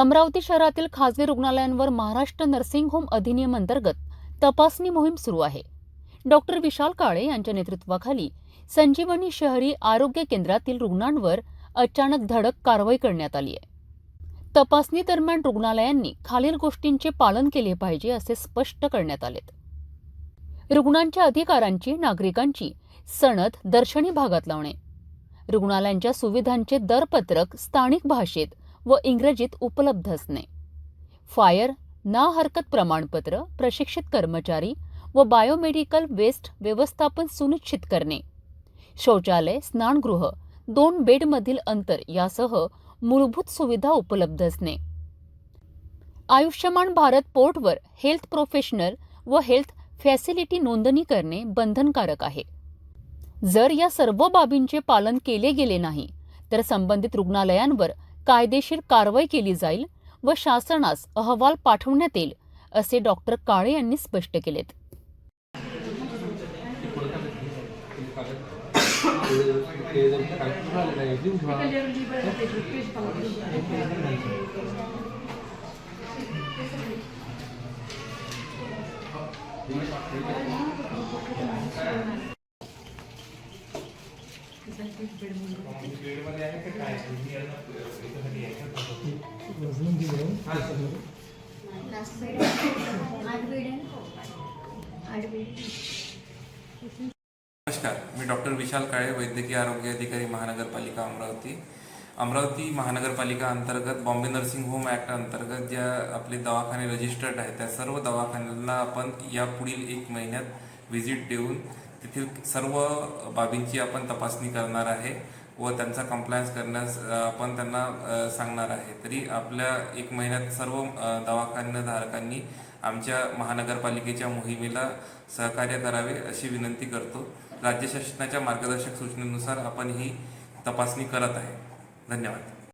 अमरावती शहरातील खासगी रुग्णालयांवर महाराष्ट्र नर्सिंग होम अधिनियम अंतर्गत तपासणी मोहीम सुरू आहे. डॉक्टर विशाल काळे यांच्या नेतृत्वाखाली संजीवनी शहरी आरोग्य केंद्रातील रुग्णांवर अचानक धडक कारवाई करण्यात आली आहे. तपासणी दरम्यान रुग्णालयांनी खालील गोष्टींचे पालन केले पाहिजे असे स्पष्ट करण्यात आलेत. रुग्णांच्या अधिकारांची नागरिकांची सनद दर्शनी भागात लावणे. रुग्णालयांच्या सुविधांचे दरपत्रक स्थानिक भाषेत व इंग्रजीत उपलब्ध असणे. फायर ना हरकत प्रमाणपत्र प्रशिक्षित कर्मचारी व बायोमेडिकल वेस्ट व्यवस्थापन सुनिश्चित करणे. शौचालय स्नानगृह दोन बेडमधील अंतर यासह मूलभूत सुविधा उपलब्ध असणे. आयुष्यमान भारत पोर्टवर हेल्थ प्रोफेशनल व हेल्थ फॅसिलिटी नोंदणी करणे बंधनकारक आहे. जर या सर्व बाबींचे पालन केले गेले नाही तर संबंधित रुग्णालयांवर कायदेशीर कारवाई केली जाईल व शासनास अहवाल पाठवण्यात येईल असे डॉक्टर काळे यांनी स्पष्ट केलेत. नमस्कार, मी डॉक्टर विशाल काळे, वैद्यकीय आरोग्य अधिकारी, महानगरपालिका अमरावती. अमरावती महानगरपालिका अंतर्गत बॉम्बे नर्सिंग होम ॲक्ट अंतर्गत ज्या आपले दवाखाने रजिस्टर्ड आहेत, त्या सर्व दवाखान्यांना आपण या पुढील एक महिन्यात व्हिजिट देऊन तेथील सर्व बाबींची आपण तपासणी करणार आहे व त्यांचा कंप्लायन्स करण्यास आपण त्यांना सांगणार आहे. तरी आपल्या एक महिन्यात सर्व दवाखान्याधारकांनी आमच्या महानगरपालिकेच्या मोहिमेला सहकार्य करावे अशी विनंती करतो. राज्य शासनाच्या मार्गदर्शक सूचनेनुसार आपण ही तपासणी करत आहे. धन्यवाद.